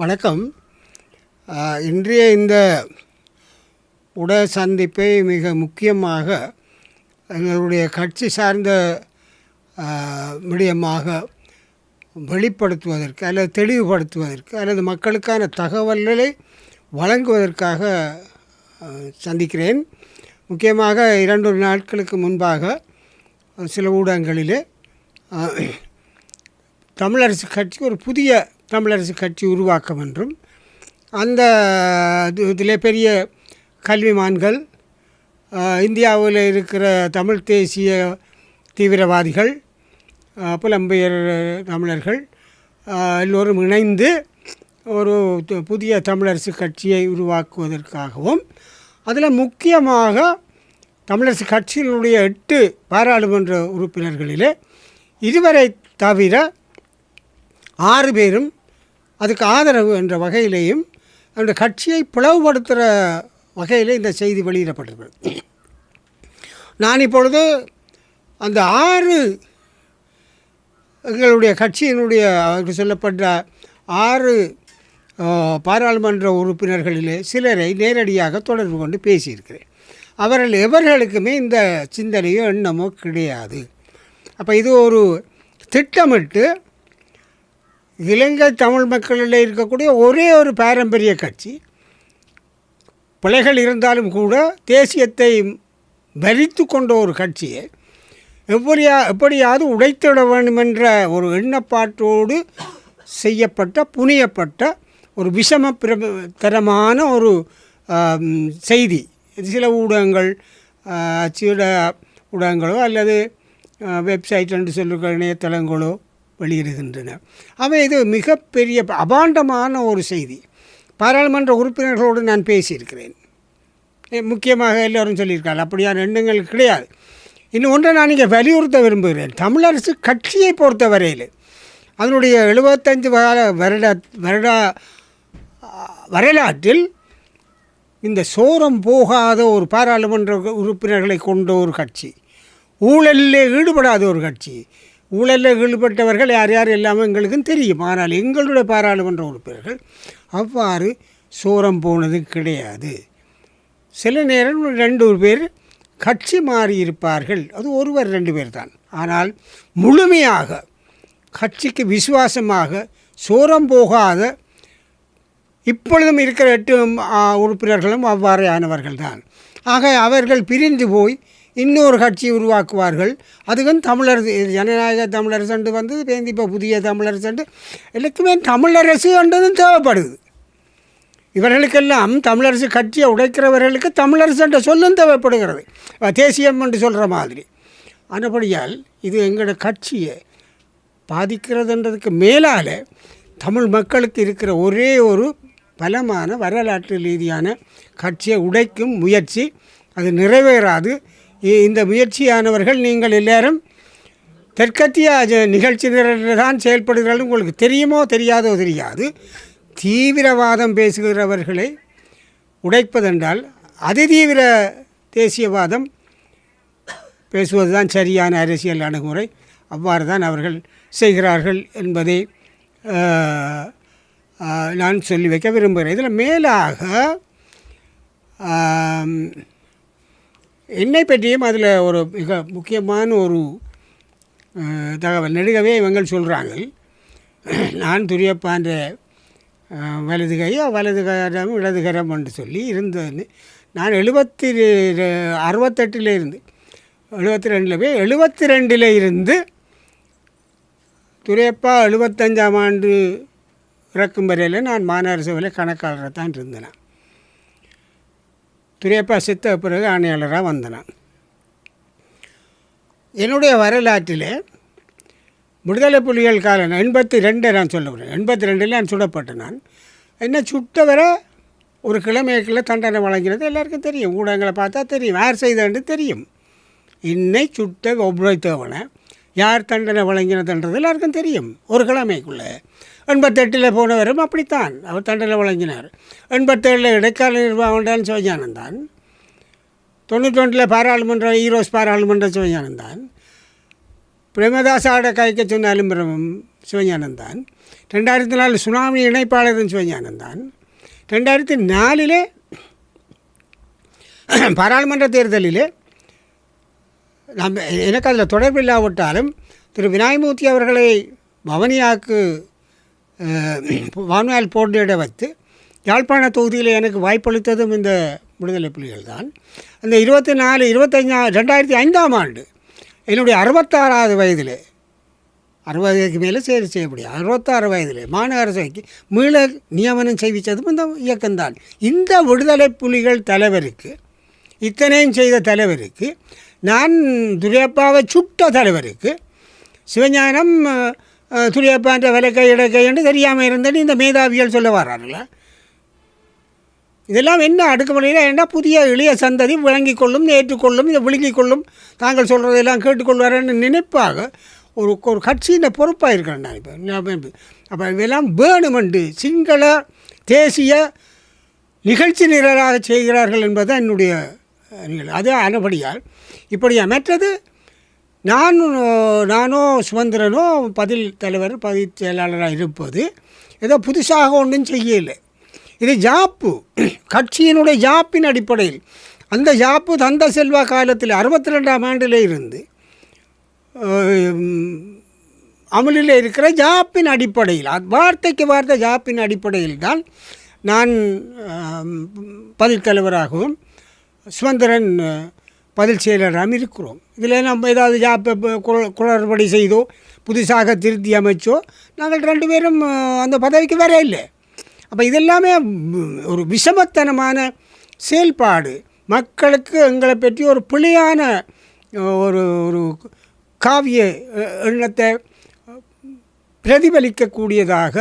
வணக்கம். இன்றைய இந்த உட சந்திப்பை மிக முக்கியமாக எங்களுடைய கட்சி சார்ந்த மீடியமாக விடயமாக வெளிப்படுத்துவதற்கு அல்லது தெளிவுபடுத்துவதற்கு அல்லது மக்களுக்கான தகவல்களை வழங்குவதற்காக சந்திக்கிறேன். முக்கியமாக இரண்டு நாட்களுக்கு முன்பாக சில ஊடகங்களிலே தமிழரசு கட்சி ஒரு புதிய தமிழரசு கட்சி உருவாக்கம் என்றும் அந்த இதில் பெரிய கல்விமான்கள் இந்தியாவில் இருக்கிற தமிழ் தேசிய தீவிரவாதிகள் புலம்பெயர் தமிழர்கள் எல்லோரும் இணைந்து ஒரு புதிய தமிழரசு கட்சியை உருவாக்குவதற்காகவும் அதில் முக்கியமாக தமிழரசு கட்சியினுடைய எட்டு பாராளுமன்ற உறுப்பினர்களிலே இதுவரை தவிர ஆறு பேரும் அதுக்கு ஆதரவு என்ற வகையிலேயும் அந்த கட்சியை பிளவுபடுத்துகிற வகையில் இந்த செய்தி வெளியிடப்பட்டிருக்கிறது. நான் இப்பொழுது அந்த ஆறு எங்களுடைய கட்சியினுடைய அவருக்கு சொல்லப்பட்ட ஆறு பாராளுமன்ற உறுப்பினர்களிலே சிலரை நேரடியாக தொடர்பு கொண்டு பேசியிருக்கிறேன். அவர்கள் எவர்களுக்குமே இந்த சிந்தனையோ எண்ணமோ கிடையாது. அப்போ இது ஒரு திட்டமிட்டு இலங்கை தமிழ் மக்களில் இருக்கக்கூடிய ஒரே ஒரு பாரம்பரிய கட்சி. பிழைகள் இருந்தாலும் கூட தேசியத்தை வரித்து கொண்ட ஒரு கட்சியை எப்படியா எப்படியாவது உடைத்திட வேண்டுமென்ற ஒரு எண்ணப்பாட்டோடு செய்யப்பட்ட புனியப்பட்ட ஒரு விஷம தரமான ஒரு செய்தி. சில ஊடகங்கள் ஆ, அச்சிட ஊடகங்களோ அல்லது வெப்சைட் என்று சொல்லுகிற இணையதளங்களோ வெளியிடுகின்றன. அவை இது மிகப்பெரிய அபாண்டமான ஒரு செய்தி. பாராளுமன்ற உறுப்பினர்களோடு நான் பேசியிருக்கிறேன். முக்கியமாக எல்லோரும் சொல்லியிருக்காங்க. அப்படியான எண்ணங்கள் கிடையாது. இன்னும் ஒன்றை நான் இங்கே வலியுறுத்த விரும்புகிறேன். தமிழரசு கட்சியை பொறுத்த வரையில் அதனுடைய எழுபத்தஞ்சு வார வருட வருட வரலாற்றில் இந்த சோரம் போகாத ஒரு பாராளுமன்ற உறுப்பினர்களை கொண்ட ஒரு கட்சி ஊழலில் ஈடுபடாத ஒரு கட்சி ஊழலில் ஈடுபட்டவர்கள் யார் யார் எல்லாமே எங்களுக்கும் தெரியும். ஆனால் எங்களுடைய பாராளுமன்ற உறுப்பினர்கள் அவ்வாறு சோரம் போனது கிடையாது. சில நேரம் ரெண்டு பேர் கட்சி மாறி இருப்பார்கள். அது ஒருவர் ரெண்டு பேர் தான். ஆனால் முழுமையாக கட்சிக்கு விசுவாசமாக சோரம் போகாத இப்பொழுதும் இருக்கிற எட்டு உறுப்பினர்களும் அவ்வாறானவர்கள் தான். ஆக அவர்கள் பிரிந்து போய் இன்னொரு கட்சி உருவாக்குவார்கள். அதுக்கும் தமிழரசு இது ஜனநாயக தமிழரசு வந்து வேந்தி இப்போ புதிய தமிழரசு எல்லாத்துக்குமே தமிழரசு என்றதும் தேவைப்படுது. இவர்களுக்கெல்லாம் தமிழரசு கட்சியை உடைக்கிறவர்களுக்கு தமிழரசு என்ற சொல்லும் தேவைப்படுகிறது. தேசியம் என்று சொல்கிற மாதிரி. ஆனபடியால் இது எங்களோட கட்சியை பாதிக்கிறதுன்றதுக்கு மேலால் தமிழ் மக்களுக்கு இருக்கிற ஒரே ஒரு பலமான வரலாற்று ரீதியான கட்சியை உடைக்கும் முயற்சி அது நிறைவேறாது. இந்த முயற்சியானவர்கள் நீங்கள் எல்லாரும் தெற்கத்திய ஜ- நிகழ்ச்சி தான் செயல்படுகிறார்கள். உங்களுக்கு தெரியுமோ தெரியாதோ தெரியாது. தீவிரவாதம் பேசுகிறவர்களை உடைப்பதென்றால் அதிதீவிர தேசியவாதம் பேசுவது தான் சரியான அரசியல் அணுகுமுறை. அவ்வாறு தான் அவர்கள் செய்கிறார்கள் என்பதை நான் சொல்லி வைக்க விரும்புகிறேன். இதில் மேலாக என்னை பற்றியும் அதில் ஒரு மிக முக்கியமான ஒரு தகவல் நெடுகவே இவங்கள் சொல்கிறாங்க நான் துரியப்பான்ற வலது கையோ வலது கரம் இடது கரம் என்று சொல்லி இருந்தேன்னு. நான் எழுபத்தி அறுபத்தெட்டில் இருந்து எழுபத்தி ரெண்டில் போய் எழுபத்தி ரெண்டில் இருந்து துரையப்பா எழுபத்தஞ்சாம் ஆண்டு இறக்கும் வரையில் நான் மாநகர சபையில் கணக்காளராக தான் இருந்தேன். துரியப்பா செத்த பிறகு ஆணையாளராக வந்தேன் என்னுடைய வரலாற்றில் விடுதலை புலிகள் காலம் எண்பத்தி ரெண்டை நான் சொல்லுகிறேன் எண்பத்தி ரெண்டில் நான் சுடப்பட்டேன் நான். என்ன சுட்டவரை ஒரு கிழமைக்குள்ள தண்டனை வழங்கினது எல்லாருக்கும் தெரியும். ஊடகங்களை பார்த்தா தெரியும். யார் செய்தன்னு தெரியும். இன்னை சுட்ட ஒப்புழைத்தவனை யார் தண்டனை வழங்கினதுன்றது எல்லாருக்கும் தெரியும். ஒரு கிழமைக்குள்ளே. எண்பத்தெட்டில் போனவரும் அப்படித்தான். அவர் தண்டனை வழங்கினார். எண்பத்தேழில் இடைக்கால நிர்வாகம்டான் சிவஞானந்தான் தொண்ணூத்தொன்றில் பாராளுமன்ற ஈரோஸ் பாராளுமன்ற சிவஞானந்தான் பிரேமதாசாவோட கைக்க சொன்னாலும் பிரமம் சிவஞானந்தான் ரெண்டாயிரத்தி நாலு சுனாமி இணைப்பாளரும் சிவஞானந்தான் ரெண்டாயிரத்தி நாலிலே பாராளுமன்ற தேர்தலிலே நம்ம எனக்கு அதில் தொடர்பு இல்லாவிட்டாலும் திரு விநாயகமூர்த்தி அவர்களை பவனியாக்கு வான்வால் போட்டியிட வைத்து யாழ்ப்பாண தொகுதியில் எனக்கு வாய்ப்பளித்ததும் இந்த விடுதலை புலிகள் தான் அந்த இருபத்தி நாலு இருபத்தஞ்சா ரெண்டாயிரத்தி ஐந்தாம் ஆண்டு என்னுடைய அறுபத்தாறாவது வயதில் அறுபதுக்கு மேலே சேரி செய்ய முடியும் அறுபத்தாறு வயதிலே மாநகர சபைக்கு மீள நியமனம் செய்வித்ததும் இந்த இயக்கம்தான். இந்த விடுதலை புலிகள் தலைவருக்கு இத்தனையும் செய்த தலைவருக்கு நான் துரியப்பாவை சுட்ட தலைவருக்கு சிவஞானம் துரியப்பான்ற விலக்கை இடக்கை என்று தெரியாமல் இருந்தேன்னு இந்த மேதாவியல் சொல்ல வர்றாருல்ல இதெல்லாம் என்ன அடுக்குமுறையில் என்ன புதிய இளைய சந்ததி விளங்கிக் கொள்ளும் ஏற்றுக்கொள்ளும் இதை விழுங்கிக் கொள்ளும்? தாங்கள் சொல்கிறதெல்லாம் கேட்டுக்கொள்வாரன்னு நினைப்பாக. ஒரு ஒரு கட்சியின் பொறுப்பாக இருக்கிறேன் நான் இப்போ. அப்போ இதெல்லாம் வேணுமெண்டு சிங்கள தேசிய நிகழ்ச்சி நிரலாக செய்கிறார்கள் என்பது என்னுடைய நிகழ்வு அது அனுபடியால் இப்படியா மற்றது நான் நானும் சுமந்திரனும் பதில் தலைவர் பதில் செயலாளராக இருப்பது ஏதோ புதுசாக ஒன்றும் செய்யலை. இது ஜாப்பு. கட்சியினுடைய ஜாப்பின் அடிப்படையில் அந்த ஜாப்பு தந்த செல்வா காலத்தில் அறுபத்தி ரெண்டாம் ஆண்டில் இருந்து அமலில் இருக்கிற ஜாப்பின் அடிப்படையில் வார்த்தைக்கு வார்த்தை ஜாப்பின் அடிப்படையில் தான் நான் பதில் தலைவராகவும் சுதந்திரன் பதில் செயலராகவும் இருக்கிறோம். இதில் நம்ம ஏதாவது ஜாப் குளறுபடி செய்தோ புதுசாக திருத்தி அமைச்சோ நாங்கள் ரெண்டு பேரும் அந்த பதவிக்கு வேற இல்லை. அப்போ இதெல்லாமே ஒரு விஷமத்தனமான செயல்பாடு. மக்களுக்கு எங்களை பற்றி ஒரு பிழையான ஒரு ஒரு காவிய எண்ணத்தை பிரதிபலிக்கக்கூடியதாக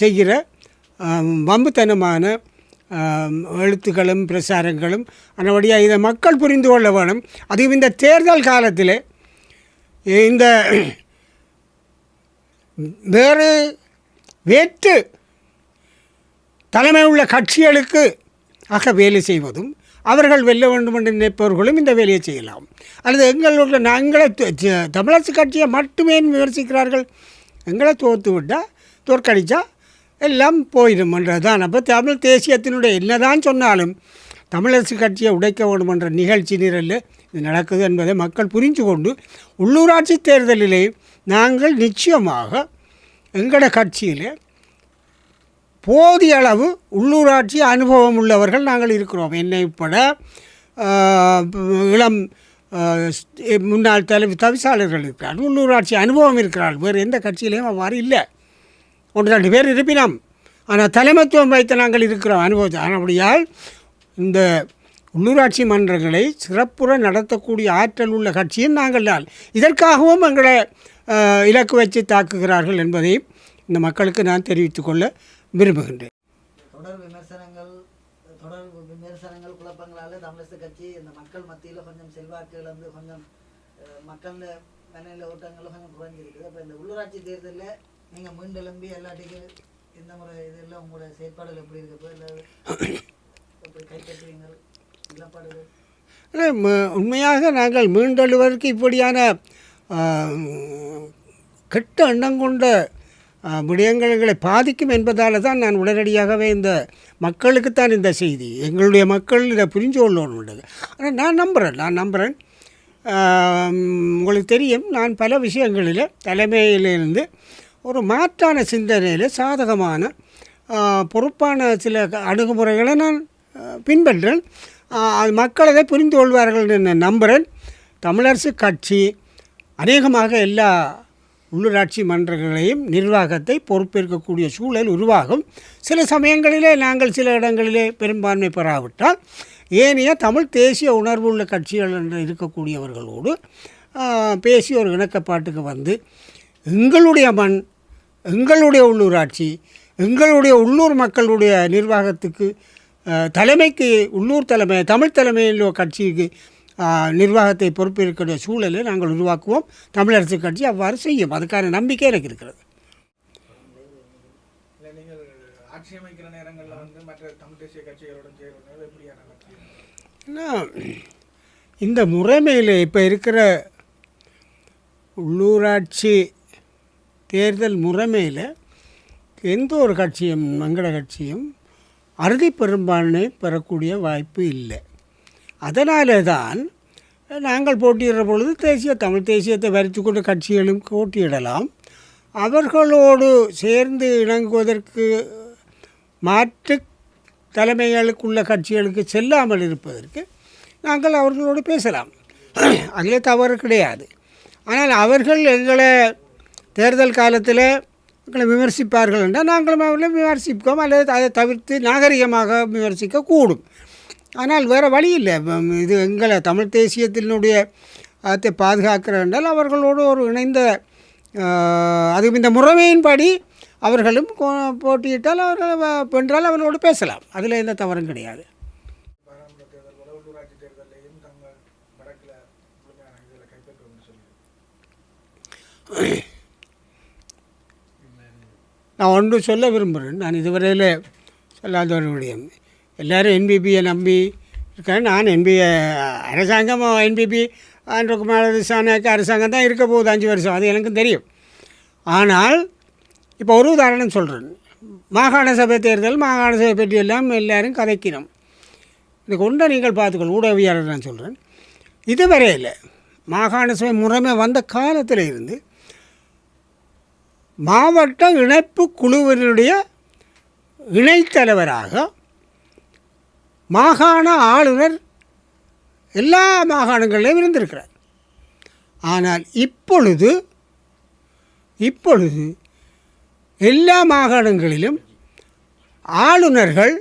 செய்கிற வம்புத்தனமான எழுத்துக்களும் பிரசாரங்களும் அதனுடைய இதை மக்கள் புரிந்து கொள்ள வேணும். அதுவும் இந்த தேர்தல் காலத்தில் இந்த வேறு வேற்று தலைமை உள்ள கட்சிகளுக்கு ஆக வேலை செய்வதும் அவர்கள் வெல்ல வேண்டும் என்று நினைப்பவர்களும் இந்த வேலையை செய்யலாம். அல்லது எங்களுடைய நாங்களே த- தமிழரசு கட்சியை மட்டுமே விமர்சிக்கிறார்கள். எங்களை தோற்று விட்டால் தோற்கடித்தா எல்லாம் போயிடும் என்றதுதான். அப்போ தமிழ் தேசியத்தினுடைய என்னதான் சொன்னாலும் தமிழரசு கட்சியை உடைக்க வேண்டும் என்ற நிகழ்ச்சி நிரலில் இது நடக்குது என்பதை மக்கள் புரிந்து கொண்டு உள்ளூராட்சி தேர்தலிலே நாங்கள் நிச்சயமாக எங்களோட கட்சியில் போதிய அளவு உள்ளூராட்சி அனுபவம் உள்ளவர்கள் நாங்கள் இருக்கிறோம். என்னை உட்பட இளம் முன்னாள் தலைவி தவிசாளர்கள் இருக்கிறார் உள்ளூராட்சி அனுபவம் இருக்கிறார்கள். வேறு எந்த கட்சியிலையும் அவ்வாறு இல்லை. ஒன்று ரெண்டு பேர் இருப்பினோம். ஆனால் தலைமைத்துவம் வைத்து நாங்கள் இருக்கிறோம். அனுபவத்தை அப்படியால் இந்த உள்ளூராட்சி மன்றங்களை சிறப்புற நடத்தக்கூடிய ஆற்றல் உள்ள கட்சியும் நாங்கள் தான். இதற்காகவும் எங்களை இலக்கு வச்சு தாக்குகிறார்கள் என்பதை இந்த மக்களுக்கு நான் தெரிவித்துக் கொள்ள விரும்புகின்றேன். தொடர் விமர்சனங்கள் தொடர் விமர்சனங்கள் குழப்பங்களால் தமிழக கட்சி இந்த மக்கள் மத்தியில் கொஞ்சம் செல்வாக்கு இழந்து கொஞ்சம் மக்கள் மனநில ஓட்டங்களும் கொஞ்சம் குறைஞ்சிருக்குது. அப்போ இந்த உள்ளூராட்சி தேர்தலில் நீங்கள் மீண்டெலும்பி எல்லாத்துக்கும் எந்த முறை இதெல்லாம் உங்களோட செயற்பாடுகள் எப்படி இருக்கு? இப்போ இல்லை எப்படி கைப்பற்றுவீங்க உண்மையாக நாங்கள் மீண்டெழுவதற்கு இப்படியான கெட்ட எண்ணம் கொண்ட விடயங்களை பாதிக்கும் என்பதால் தான் நான் உடனடியாகவே இந்த மக்களுக்குத்தான் இந்த செய்தி. எங்களுடைய மக்கள் இதை புரிஞ்சு கொள்ளணுன்றது ஆனால் நான் நம்புகிறேன் நான் நம்புகிறேன் உங்களுக்கு தெரியும் நான் பல விஷயங்களில் தலைமையிலிருந்து ஒரு மாற்றான சிந்தனையில் சாதகமான பொறுப்பான சில க- அணுகுமுறைகளை நான் பின்பற்றேன் அது மக்கள் அதை புரிந்து கொள்வார்கள் என்று நம்புகிறேன் தமிழரசு கட்சி அநேகமாக எல்லா உள்ளூராட்சி மன்றங்களையும் நிர்வாகத்தை பொறுப்பேற்கக்கூடிய சூழல் உருவாகும். சில சமயங்களிலே நாங்கள் சில இடங்களிலே பெரும்பான்மை பெறாவிட்டால் ஏனைய தமிழ் தேசிய உணர்வு உள்ள கட்சிகள் என்று இருக்கக்கூடியவர்களோடு பேசி ஒரு இணக்கப்பாட்டுக்கு வந்து எங்களுடைய மண் எங்களுடைய உள்ளூராட்சி எங்களுடைய உள்ளூர் மக்களுடைய நிர்வாகத்துக்கு தலைமைக்கு உள்ளூர் தலைமை தமிழ் தலைமையில் கட்சிக்கு நிர்வாகத்தை பொறுப்பேற்கிற சூழலை நாங்கள் உருவாக்குவோம். தமிழரசு கட்சி அவ்வாறு செய்யும். அதுக்கான நம்பிக்கை எனக்கு இருக்கிறது. இந்த முறைமையில் இப்போ இருக்கிற உள்ளூராட்சி தேர்தல் முறைமையில் எந்த ஒரு கட்சியும் மங்கள கட்சியும் அறுதி பெரும்பான்மை பெறக்கூடிய வாய்ப்பு இல்லை. அதனாலே தான் நாங்கள் போட்டியிடுற பொழுது தேசிய தமிழ் தேசியத்தை வரித்து கொண்ட கட்சிகளும் போட்டியிடலாம். அவர்களோடு சேர்ந்து இணங்குவதற்கு மாற்று தலைமைகளுக்குள்ள கட்சிகளுக்கு செல்லாமல் இருப்பதற்கு நாங்கள் அவர்களோடு பேசலாம். அதில் தவறு கிடையாது. ஆனால் அவர்கள் எங்களை தேர்தல் காலத்தில் எங்களை விமர்சிப்பார்கள் என்றால் நாங்களும் அவர்களை விமர்சிப்போம் அல்லது அதை தவிர்த்து நாகரிகமாக விமர்சிக்க கூடும். ஆனால் வேறு வழி இல்லை. இது எங்களை தமிழ் தேசியத்தினுடைய அதை பாதுகாக்கிற என்றால் அவர்களோடு ஒரு இணைந்த அதுவும் அது இந்த முறைமையின்படி அவர்களும் கோ- போட்டியிட்டால் அவர்கள் வென்றால் அவர்களோடு பேசலாம். அதில் எந்த தவறும் கிடையாது. Yeah தேர்தல் போல உள்ளூராட்சி தேர்தலையும் தங்கள் வடக்கில் முழுமையான இதில் கைப்பற்றுவோம்னு சொல்லி நான் ஒன்று சொல்ல விரும்புகிறேன். நான் இதுவரையில் சொல்லாத ஒரு விடயம் எல்லோரும் என்பிபியை நம்பி இருக்கேன். நான் என்பிஏ அரசாங்கம் என்பிபி ஆண்ட்ரகுமார் திசானாக்கு அரசாங்கம் தான் இருக்க போகுது அஞ்சு வருஷம். அது எனக்கும் தெரியும். ஆனால் இப்போ ஒரு உதாரணம் சொல்கிறேன் மாகாண சபை தேர்தல் மாகாண சபை பற்றி எல்லாம் எல்லாரும் இது கொண்டை நீங்கள் பார்த்துக்கொள் ஊடகவியாளர் நான் சொல்கிறேன் இதுவரையில் மாகாண சபை முறைமை வந்த காலத்தில் இருந்து மாவட்ட இணைப்பு குழுவினுடைய இணைத்தலைவராக மாகாண ஆளுநர் எல்லா மாகாணங்களிலும் இருந்திருக்கிறார். ஆனால் இப்பொழுது இப்பொழுது எல்லா மாகாணங்களிலும் ஆளுநர்கள்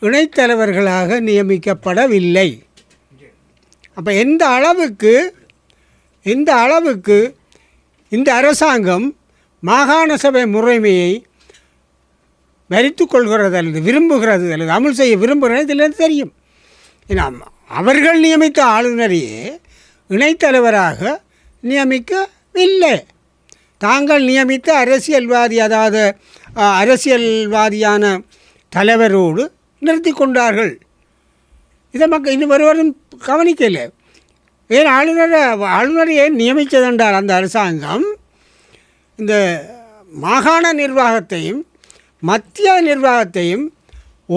இணைத்தலைவர்களாக நியமிக்கப்படவில்லை. அப்போ எந்த அளவுக்கு எந்த அளவுக்கு இந்த அரசாங்கம் மாகாண சபை முறைமையை மறித்து கொள்கிறது அல்லது விரும்புகிறது அல்லது அமல் செய்ய விரும்புகிறது இதிலிருந்து தெரியும். ஏன்னா அவர்கள் நியமித்த ஆளுநரையே இணைத்தலைவராக நியமிக்கவில்லை. தாங்கள் நியமித்த அரசியல்வாதி அதாவது அரசியல்வாதியான தலைவரோடு நிறுத்தி கொண்டார்கள். இதை மக்கள் இன்னும் ஒருவரும் கவனிக்கலை. ஏன் ஆளுநரை ஆளுநரையே நியமித்ததென்றால் அந்த அரசாங்கம் இந்த மாகாண நிர்வாகத்தையும் மத்திய நிர்வாகத்தையும்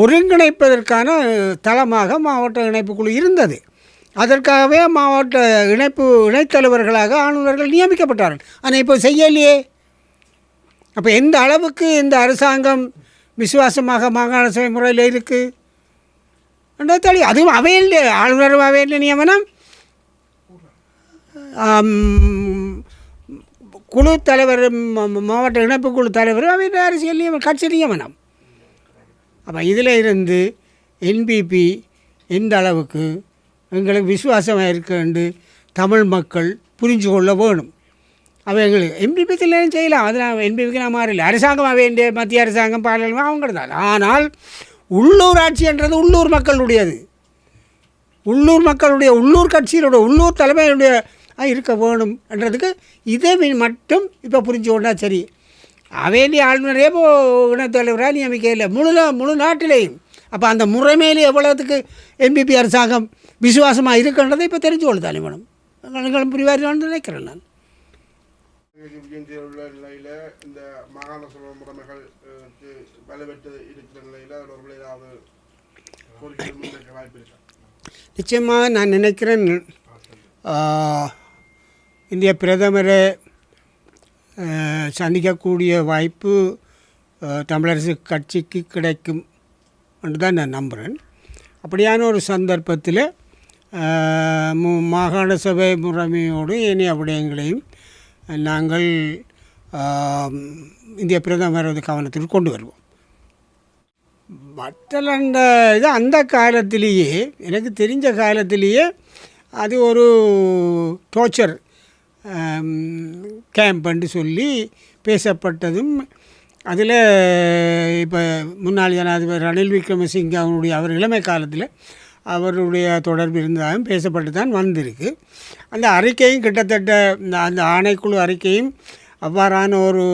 ஒருங்கிணைப்பதற்கான தளமாக மாவட்ட இணைப்புக்குழு இருந்தது. அதற்காகவே மாவட்ட இணைப்பு இணைத்தலைவர்களாக ஆளுநர்கள் நியமிக்கப்பட்டார்கள். ஆனால் இப்போ செய்யலையே. அப்போ எந்த அளவுக்கு இந்த அரசாங்கம் விசுவாசமாக மாகாண சபை முறையில் இருக்குது என்றது தெரியும் அதுவும் அவையில் ஆளுநர் அவையில் நியமனம். குழு தலைவர் மாவட்ட இணைப்பு குழு தலைவர் அவர் அரசியல் நியமனம் கட்சி நியமனம் அப்போ இதில் இருந்து என்பிபி எந்த அளவுக்கு எங்களுக்கு விசுவாசமாக இருக்கண்டு தமிழ் மக்கள் புரிஞ்சு கொள்ள வேணும். அவ எங்களுக்கு என்பிபி செய்யலாம். அதில் எம்பிபிக்கு நான் மாறல. அரசாங்கம் வேண்டிய மத்திய அரசாங்கம் பாராளுமன்றம் அவங்க தான் ஆனால் உள்ளூராட்சி என்றது உள்ளூர் மக்களுடையது. உள்ளூர் மக்களுடைய உள்ளூர் கட்சியினுடைய உள்ளூர் தலைமையுடைய இருக்க வேணும் என்றதுக்கு இதை மீ- மட்டும் இப்போ புரிஞ்சு கொண்டா சரி. அவையிலே ஆளுநரே இப்போ இனத்தலைவராக நியமிக்க இல்லை. முழு முழு நாட்டிலேயும். அப்போ அந்த முறைமையிலே எவ்வளோத்துக்கு என்பிபி அரசாங்கம் விசுவாசமாக இருக்குன்றதை இப்போ தெரிஞ்சு கொள்ளுதானே மேடம் எங்களும் புரிவாரின்னு நினைக்கிறேன் நான். விஜயந்தியில் உள்ள நிலையில் இந்த மாகாண சபை முறைமைகள் இருக்கிற நிலையில் அதில் ஒரு ஏதாவது நிச்சயமாக நான் நினைக்கிறேன். இந்திய பிரதமரை சந்திக்கக்கூடிய வாய்ப்பு தமிழரசு கட்சிக்கு கிடைக்கும் என்று தான் நான் நம்புகிறேன் அப்படியான ஒரு சந்தர்ப்பத்தில் மாகாண சபை முறைமையோடு இனி விடயங்களையும் நாங்கள் இந்திய பிரதமரது கவனத்திற்கு கொண்டு வருவோம். வட்டல் இது அந்த காலத்திலேயே எனக்கு தெரிஞ்ச காலத்திலேயே அது ஒரு டோர்ச்சர் கேம்ப்னு சொல்லி பேசப்பட்டதும் அதில் இப்போ முன்னாள் ஜனாதிபதி ரணில் விக்ரமசிங்கே அவருடைய அவர் இளமை காலத்தில் அவருடைய தொடர்பு இருந்ததாகவும் பேசப்பட்டு தான் வந்திருக்கு. அந்த அறிக்கையும் கிட்டத்தட்ட இந்த அந்த ஆணைக்குழு அறிக்கையும் அவ்வாறான ஒரு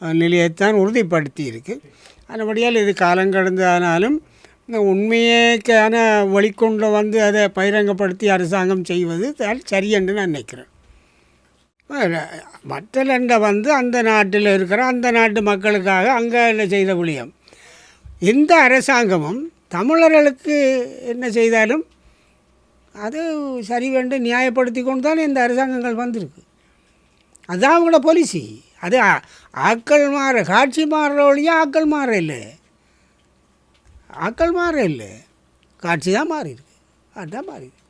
நிலையைத்தான் உறுதிப்படுத்தி இருக்கு அதுபடியால் இது காலங்கடந்தானாலும் இந்த உண்மையைக்கான வழிகொண்டு வந்து அதை பகிரங்கப்படுத்தி அரசாங்கம் செய்வது தான் சரியென்று நான் நினைக்கிறேன். மற்ற மற்றலண்டை வந்து அந்த நாட்டில் இருக்கிற அந்த நாட்டு மக்களுக்காக அங்கே என்ன செய்த புளியம்? எந்த அரசாங்கமும் தமிழர்களுக்கு என்ன செய்தாலும் அது சரி வேண்டு நியாயப்படுத்தி கொண்டு தான் இந்த அரசாங்கங்கள் வந்திருக்கு. அதுதான் அவங்களோட பாலிசி அது ஆக்கள் மாற காட்சி மாறுற வழியாக ஆக்கள் மாற இல்லை. ஆக்கள் மாற இல்லை. காட்சி தான் மாறி இருக்கு அதுதான் மாறி இருக்கு.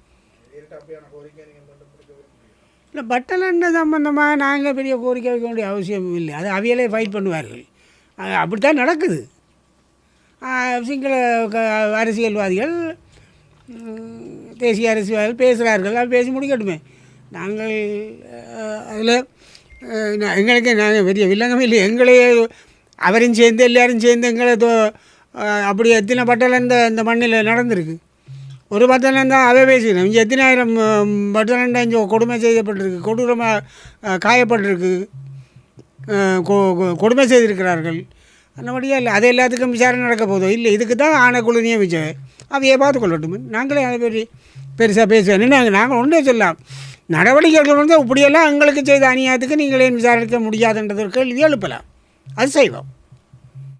நேரிட்ட அப்படியான கோரிக்கை நீங்கள் கொண்டு முடிக்க விரும்புகிறீங்க இல்லை பட்டல் என்ன சம்பந்தமாக நாங்கள் பெரிய கோரிக்கை வைக்க வேண்டிய அவசியம் இல்லை. அது அவையிலே ஃபைட் பண்ணுவார்கள். அது அப்படித்தான் நடக்குது. சிங்கள அரசியல்வாதிகள் தேசிய அரசியல்வாதிகள் பேசுகிறார்கள் அது பேசி முடிக்கட்டுமே. நாங்கள் அதில் எங்களுக்கு நாங்கள் பெரிய வில்லங்கமே இல்லை. எங்களையே அவரையும் சேர்ந்து எல்லாரும் சேர்ந்து எங்களை தோ- அப்படி எத்தனை பட்டல் இந்த இந்த மண்ணில் நடந்திருக்கு. ஒரு பத்தனம் அதை அவை பேசிக்கணும் இங்கே எத்தனாயிரம் பட்டனண்டா இங்கே கொடுமை செய்யப்பட்டிருக்கு கொடூரமாக காயப்பட்டிருக்கு. கொ- கொ- கொடுமை செய்திருக்கிறார்கள். அந்தபடியாக இல்லை அது எல்லாத்துக்கும் விசாரணை நடக்க போதும் இல்லை இதுக்கு தான் ஆணைக்குழு நியமிச்சது. அவையே பார்த்து கொள்ளட்டும் நாங்களே அதை பற்றி பெருசாக பேசுவேன் நாங்கள் நாங்கள் ஒன்றே சொல்லலாம். நடவடிக்கைகள் வந்து இப்படியெல்லாம் எங்களுக்கு செய்த அநியாயத்துக்கு நீங்களே விசாரிக்க முடியாதுன்றது ஒரு கேள்வி எழுப்பலாம். அது செய்வோம்.